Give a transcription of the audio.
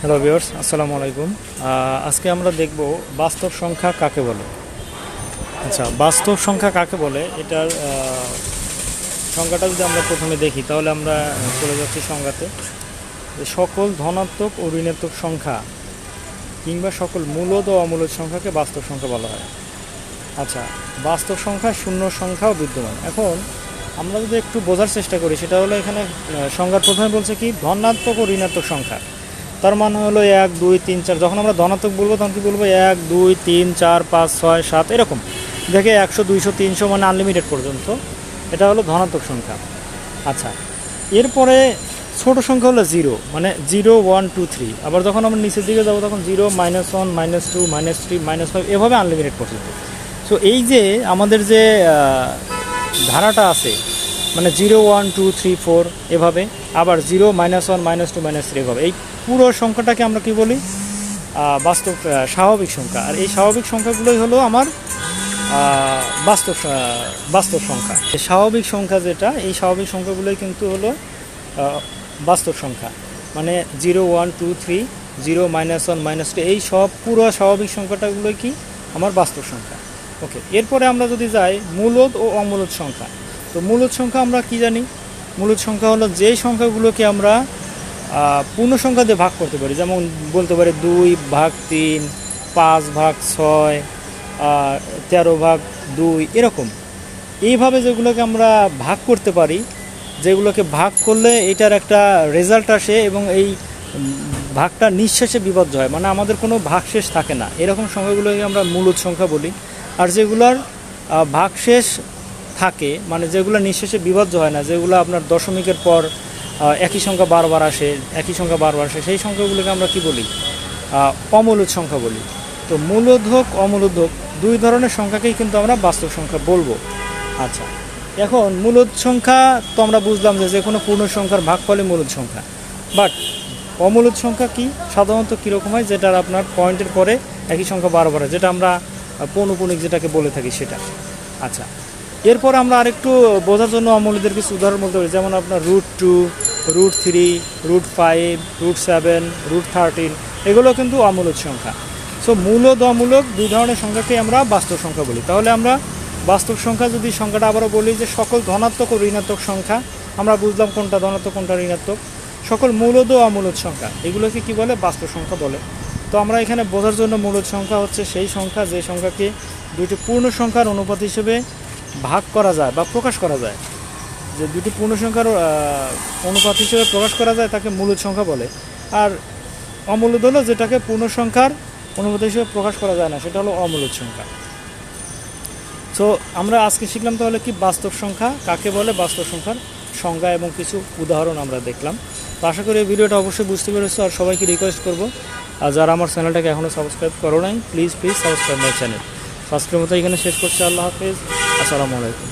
Hello viewers আসসালামু আলাইকুম আজকে আমরা দেখব বাস্তব সংখ্যা কাকে বলে? আচ্ছা বাস্তব সংখ্যা কাকে বলে? এটার সংখ্যাটা যদি আমরা প্রথমে দেখি, তাহলে আমরা চলে যাচ্ছি সংখ্যাতে যে সকল ধনাত্মক ও ঋণাত্মক সংখ্যা কিংবা সকল মূলদ ও অমূলদ সংখ্যাকে বাস্তব সংখ্যা বলা হয়। আচ্ছা বাস্তব সংখ্যা, শূন্য সংখ্যাও বিদ্যমান। এখন আমরা যদি একটু বোঝার চেষ্টা করি, সেটা হলো এখানে সংখ্যার প্রথমে বলছে কি, ধনাত্মক ও ঋণাত্মক সংখ্যা। তার মানে হলো এক, দুই, তিন, চার, যখন আমরা ধনাত্মক বলব, তখন কি বলব? এক, দুই, তিন, চার, পাঁচ, ছয়, সাত, এরকম। দেখে একশো, দুইশো, তিনশো মানে আনলিমিটেড পর্যন্ত, এটা হলো ধনাত্মক সংখ্যা। আচ্ছা এরপরে ছোট সংখ্যা হলো জিরো মানে জিরো ওয়ান টু থ্রি আবার যখন আমরা নিচের দিকে যাব, তখন zero minus one minus two minus three minus five এভাবে আনলিমিটেড পর্যন্ত। সো এই যে আমাদের যে ধারাটা আছে মানে zero one, two, three, four এভাবে, আবার zero minus one, minus two, minus three এভাবে, এই পুরো সংখ্যাটাকে আমরা কি বলি? বাস্তব স্বাভাবিক সংখ্যা। আর এই স্বাভাবিক সংখ্যাগুলোই হলো আমার বাস্তব বাস্তব সংখ্যা। স্বাভাবিক সংখ্যা যেটা, এই স্বাভাবিক সংখ্যাগুলোই কিন্তু হলো বাস্তব সংখ্যা। মানে zero one, two, three, zero minus one, minus two, এই সব পুরো স্বাভাবিক সংখ্যাটাগুলোই কি? আমার বাস্তব সংখ্যা। ওকে এরপরে আমরা যদি যাই মূলদ ও অমূলদ সংখ্যা। তো মূলদ সংখ্যা আমরা কি জানি? মূলদ সংখ্যা হলো যেই সংখ্যাগুলোকে আমরা পূর্ণ সংখ্যা দিয়ে ভাগ করতে পারি। যেমন বলতে পারি দুই ভাগ তিন, পাঁচ ভাগ ছয় তেরো ভাগ দুই, এরকম। এইভাবে যেগুলোকে আমরা ভাগ করতে পারি, যেগুলোকে ভাগ করলে এটার একটা রেজাল্ট আসে এবং এই ভাগটা নিঃশেষে বিবদ্ধ হয়। মানে আমাদের কোনো ভাগশেষ থাকে না। এরকম সংখ্যাগুলোকে আমরা মূলদ সংখ্যা বলি। আর যেগুলোর ভাগশেষ থাকে মানে যেগুলো নিঃশেষে বিবদ্ধ হয় না, যেগুলো আপনার দশমিকের পর একই সংখ্যা বারবার আসে, একই সংখ্যা বারবার আসে, সেই সংখ্যাগুলোকে আমরা কি বলি? অমূলদ সংখ্যা বলি। তো মূলদ হোক, অমূলদ হোক, দুই ধরনের সংখ্যাকেই কিন্তু আমরা বাস্তব সংখ্যা বলব। আচ্ছা এখন মূলদ সংখ্যা তো আমরা বুঝলাম যে যে কোনো পূর্ণ সংখ্যার ভাগ ফলে মূলদ সংখ্যা। বাট অমূলদ সংখ্যা কি? সাধারণত কীরকম হয়? যেটার আপনার পয়েন্টের পরে একই সংখ্যা বারবার যেটা আমরা পৌনপুণিক যেটাকে বলে থাকি সেটা। আচ্ছা এরপর আমরা আরেকটু বোঝার জন্য অমূলদের কিছু উদাহরণ বলতে পারি। যেমন আপনার root two root three root five root seven root thirteen এগুলো কিন্তু অমূলদ সংখ্যা। সো মূলদ অমূলক দুই ধরনের সংখ্যাকে আমরা বাস্তব সংখ্যা বলি। তাহলে আমরা বাস্তব সংখ্যা যদি সংখ্যাটা আবারও বলি যে সকল ধনাত্মক ও ঋণাত্মক সংখ্যা, আমরা বুঝলাম কোনটা ধনাত্মক, কোনটা ঋণাত্মক। সকল মূলদ ও অমূলদ সংখ্যা, এগুলোকে কি বলে? বাস্তব সংখ্যা বলে। তো আমরা এখানে বোঝার জন্য মূলদ সংখ্যা হচ্ছে সেই সংখ্যা, যে সংখ্যাকে দুইটি পূর্ণ সংখ্যার অনুপাত হিসেবে ভাগ করা যায় বা প্রকাশ করা যায়। যে দুটি পূর্ণ সংখ্যার অনুপাত হিসেবে প্রকাশ করা যায় তাকে মূলদ সংখ্যা বলে। আর অমূলদ হলো যেটাকে পূর্ণ সংখ্যার অনুপাত হিসেবে প্রকাশ করা যায় না, সেটা হলো অমূলদ সংখ্যা। সো আমরা আজকে শিখলাম তাহলে কি বাস্তব সংখ্যা, কাকে বলে বাস্তব সংখ্যার সংজ্ঞা এবং কিছু উদাহরণ আমরা দেখলাম। তো আশা করি এই ভিডিওটা অবশ্যই বুঝতে পেরেছ, আর সবাইকে রিকোয়েস্ট করব আর যারা আমার চ্যানেলটাকে এখনও সাবস্ক্রাইব করো নাই please please subscribe my channel আজকের মতো এখানে শেষ করছি, আল্লাহ হাফিজ। আসসালামু আলাইকুম।